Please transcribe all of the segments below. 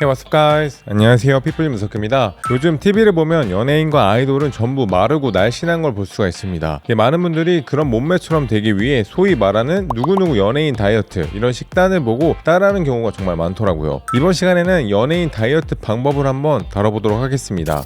Hey what's up guys? 안녕하세요. 피플리 무석입니다. 요즘 TV를 보면 연예인과 아이돌은 전부 마르고 날씬한 걸 볼 수가 있습니다. 예, 많은 분들이 그런 몸매처럼 되기 위해 소위 말하는 누구누구 연예인 다이어트 이런 식단을 보고 따라하는 경우가 정말 많더라고요. 이번 시간에는 연예인 다이어트 방법을 한번 다뤄보도록 하겠습니다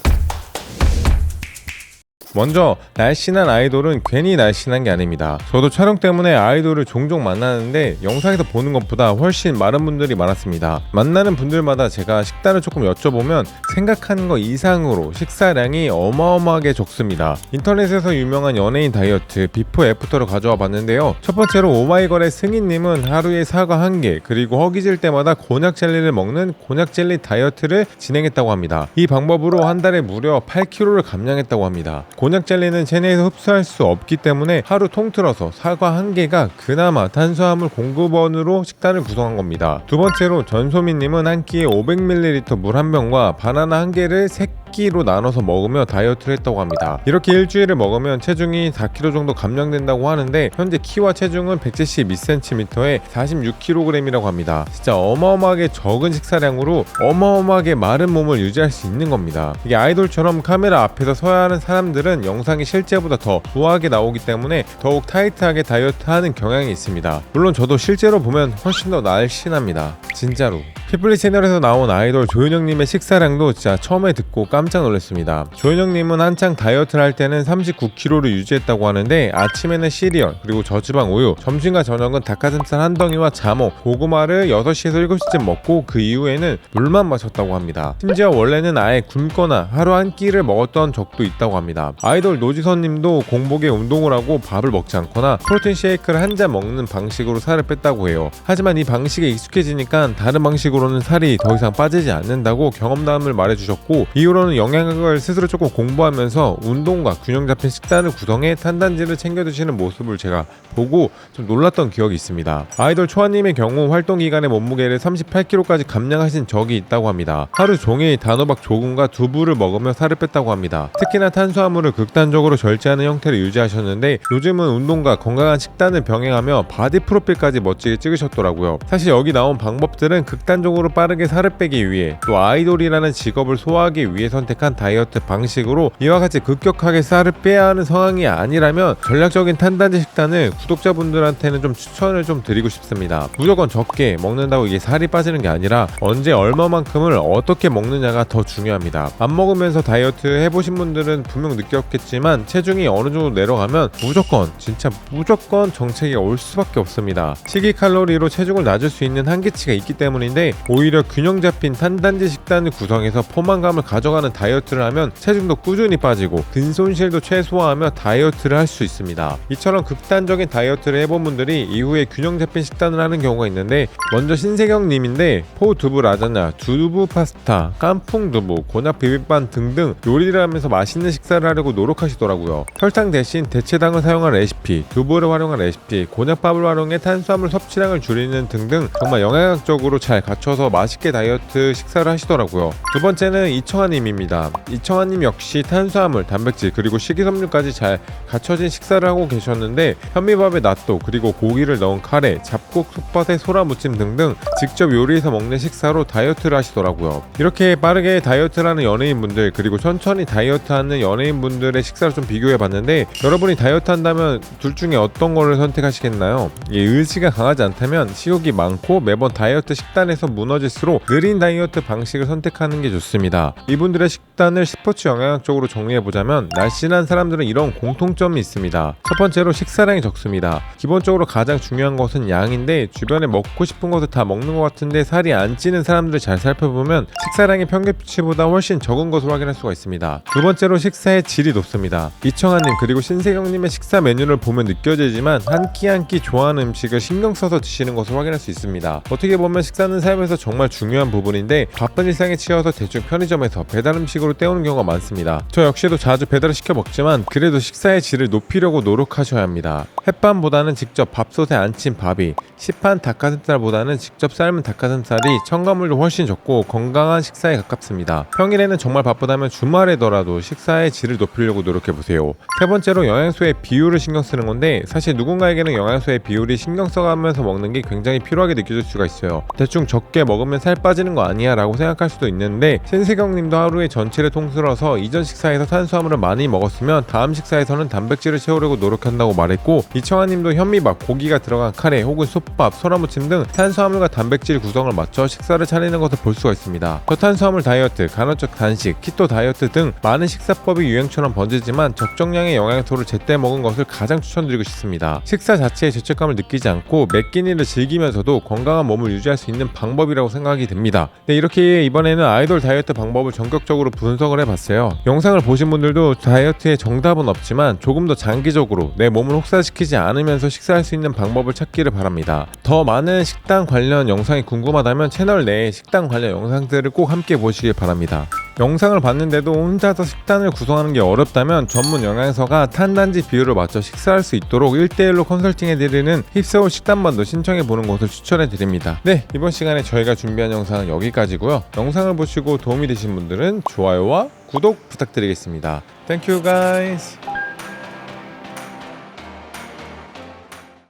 먼저 날씬한 아이돌은 괜히 날씬한 게 아닙니다. 저도 촬영 때문에 아이돌을 종종 만나는데 영상에서 보는 것보다 훨씬 마른 분들이 많았습니다. 만나는 분들마다 제가 식단을 조금 여쭤보면 생각하는 것 이상으로 식사량이 어마어마하게 적습니다. 인터넷에서 유명한 연예인 다이어트 비포 애프터를 가져와 봤는데요. 첫 번째로 오마이걸의 승희님은 하루에 사과 한개 그리고 허기질 때마다 곤약 젤리를 먹는 곤약 젤리 다이어트를 진행했다고 합니다. 이 방법으로 한 달에 무려 8kg를 감량했다고 합니다. 곤약 젤리는 체내에서 흡수할 수 없기 때문에 하루 통틀어서 사과 한 개가 그나마 탄수화물 공급원으로 식단을 구성한 겁니다. 두 번째로 전소민님은 한 끼에 500ml 물 한 병과 바나나 한 개를 세 끼로 나눠서 먹으며 다이어트를 했다고 합니다. 이렇게 일주일을 먹으면 체중이 4kg 정도 감량된다고 하는데 현재 키와 체중은 172cm에 46kg이라고 합니다. 진짜 어마어마하게 적은 식사량으로 어마어마하게 마른 몸을 유지할 수 있는 겁니다. 이게 아이돌처럼 카메라 앞에서 서야 하는 사람들은 영상이 실제보다 더 우아하게 나오기 때문에 더욱 타이트하게 다이어트하는 경향이 있습니다. 물론 저도 실제로 보면 훨씬 더 날씬합니다. 진짜로. 피플리 채널에서 나온 아이돌 조윤영님의 식사량도 진짜 처음에 듣고 깜짝 놀랐습니다. 조윤영님은 한창 다이어트를 할 때는 39kg를 유지했다고 하는데 아침에는 시리얼 그리고 저지방 우유, 점심과 저녁은 닭가슴살 한 덩이와 자몽, 고구마를 6시에서 7시쯤 먹고 그 이후에는 물만 마셨다고 합니다. 심지어 원래는 아예 굶거나 하루 한 끼를 먹었던 적도 있다고 합니다. 아이돌 노지선님도 공복에 운동을 하고 밥을 먹지 않거나 프로틴 쉐이크를 한 잔 먹는 방식으로 살을 뺐다고 해요. 하지만 이 방식에 익숙해지니까 다른 방식으로 는 살이 더 이상 빠지지 않는다고 경험담을 말해주셨고 이후로는 영양학을 스스로 조금 공부하면서 운동과 균형 잡힌 식단을 구성해 탄단지를 챙겨 드시는 모습을 제가 보고 좀 놀랐던 기억이 있습니다. 아이돌 초아님의 경우 활동 기간에 몸무게를 38kg까지 감량하신 적이 있다고 합니다. 하루 종일 단호박 조금과 두부를 먹으며 살을 뺐다고 합니다. 특히나 탄수화물을 극단적으로 절제하는 형태를 유지하셨는데 요즘은 운동과 건강한 식단을 병행하며 바디 프로필까지 멋지게 찍으셨더라고요. 사실 여기 나온 방법들은 극단적으로 빠르게 살을 빼기 위해 또 아이돌이라는 직업을 소화하기 위해 선택한 다이어트 방식으로 이와 같이 급격하게 살을 빼야 하는 상황이 아니라면 전략적인 탄단지 식단을 구독자분들한테는 좀 추천을 좀 드리고 싶습니다. 무조건 적게 먹는다고 이게 살이 빠지는 게 아니라 언제 얼마만큼을 어떻게 먹느냐가 더 중요합니다. 안 먹으면서 다이어트 해보신 분들은 분명 느꼈겠지만 체중이 어느 정도 내려가면 무조건 진짜 무조건 정체기가 올 수밖에 없습니다. 식이 칼로리로 체중을 낮을 수 있는 한계치가 있기 때문인데 오히려 균형 잡힌 탄단지 식단을 구성해서 포만감을 가져가는 다이어트를 하면 체중도 꾸준히 빠지고 근 손실도 최소화하며 다이어트를 할 수 있습니다. 이처럼 극단적인 다이어트를 해본 분들이 이후에 균형 잡힌 식단을 하는 경우가 있는데 먼저 신세경 님인데 포 두부 라자냐, 두부 파스타, 깐풍 두부, 곤약 비빔밥 등등 요리를 하면서 맛있는 식사를 하려고 노력하시더라고요. 설탕 대신 대체당을 사용한 레시피, 두부를 활용한 레시피, 곤약밥을 활용해 탄수화물 섭취량을 줄이는 등등 정말 영양학적으로 잘 갖춰 서 맛있게 다이어트 식사를 하시더라고요. 두 번째는 이청아님입니다. 이청아님 역시 탄수화물, 단백질 그리고 식이섬유까지 잘 갖춰진 식사를 하고 계셨는데 현미밥에 낫또 그리고 고기를 넣은 카레, 잡곡 솥밭에 소라 무침 등등 직접 요리해서 먹는 식사로 다이어트를 하시더라고요. 이렇게 빠르게 다이어트를 하는 연예인분들 그리고 천천히 다이어트하는 연예인분들의 식사를 좀 비교해봤는데 여러분이 다이어트 한다면 둘 중에 어떤 거를 선택하시겠나요? 이 의지가 강하지 않다면 식욕이 많고 매번 다이어트 식단에서 무너질수록 느린 다이어트 방식을 선택하는 게 좋습니다. 이분들의 식단을 스포츠 영양학적으로 정리해보자면 날씬한 사람들은 이런 공통점이 있습니다. 첫 번째로 식사량이 적습니다. 기본적으로 가장 중요한 것은 양인데 주변에 먹고 싶은 것을 다 먹는 것 같은데 살이 안 찌는 사람들을 잘 살펴보면 식사량이 평균치보다 훨씬 적은 것을 확인할 수가 있습니다. 두 번째로 식사의 질이 높습니다. 이청아님 그리고 신세경님의 식사 메뉴를 보면 느껴지지만 한 끼 한 끼 좋아하는 음식을 신경 써서 드시는 것을 확인할 수 있습니다. 어떻게 보면 식사는 삶 에서 정말 중요한 부분인데 바쁜 일상에 치여서 대충 편의점에서 배달 음식으로 때우는 경우가 많습니다. 저 역시도 자주 배달을 시켜 먹지만 그래도 식사의 질을 높이려고 노력하셔야 합니다. 햇반보다는 직접 밥솥에 안 친 밥이 시판 닭가슴살보다는 직접 삶은 닭가슴살이 첨가물도 훨씬 적고 건강한 식사에 가깝습니다. 평일에는 정말 바쁘다면 주말에더라도 식사의 질을 높이려고 노력해 보세요. 세 번째로 영양소의 비율을 신경 쓰는 건데 사실 누군가에게는 영양소의 비율이 신경 써가면서 먹는 게 굉장히 필요하게 느껴질 수가 있어요. 대충 적게 먹으면 살 빠지는 거 아니야 라고 생각할 수도 있는데 신세경 님도 하루에 전체를 통틀어서 이전 식사에서 탄수화물을 많이 먹었으면 다음 식사에서는 단백질을 채우려고 노력한다고 말했고 이청아 님도 현미밥, 고기가 들어간 카레 혹은 솥밥, 소라무침 등 탄수화물과 단백질 구성을 맞춰 식사를 차리는 것을 볼 수가 있습니다. 저탄수화물 다이어트, 간헐적 단식, 키토 다이어트 등 많은 식사법이 유행처럼 번지지만 적정량의 영양소를 제때 먹은 것을 가장 추천드리고 싶습니다. 식사 자체에 죄책감을 느끼지 않고 매 끼니를 즐기면서도 건강한 몸을 유지할 수 있는 방법 이라고 생각이 듭니다. 네, 이렇게 이번에는 아이돌 다이어트 방법을 전격적으로 분석을 해봤어요. 영상을 보신 분들도 다이어트에 정답은 없지만 조금 더 장기적으로 내 몸을 혹사시키지 않으면서 식사할 수 있는 방법을 찾기를 바랍니다. 더 많은 식단 관련 영상이 궁금하다면 채널 내에 식단 관련 영상들을 꼭 함께 보시길 바랍니다. 영상을 봤는데도 혼자서 식단을 구성하는 게 어렵다면 전문 영양서가 탄단지 비율을 맞춰 식사할 수 있도록 1대1로 컨설팅해드리는 힙서울 식단반도 신청해보는 것을 추천해드립니다. 네, 이번 시간에 저희가 준비한 영상은 여기까지고요. 영상을 보시고 도움이 되신 분들은 좋아요와 구독 부탁드리겠습니다. Thank you guys.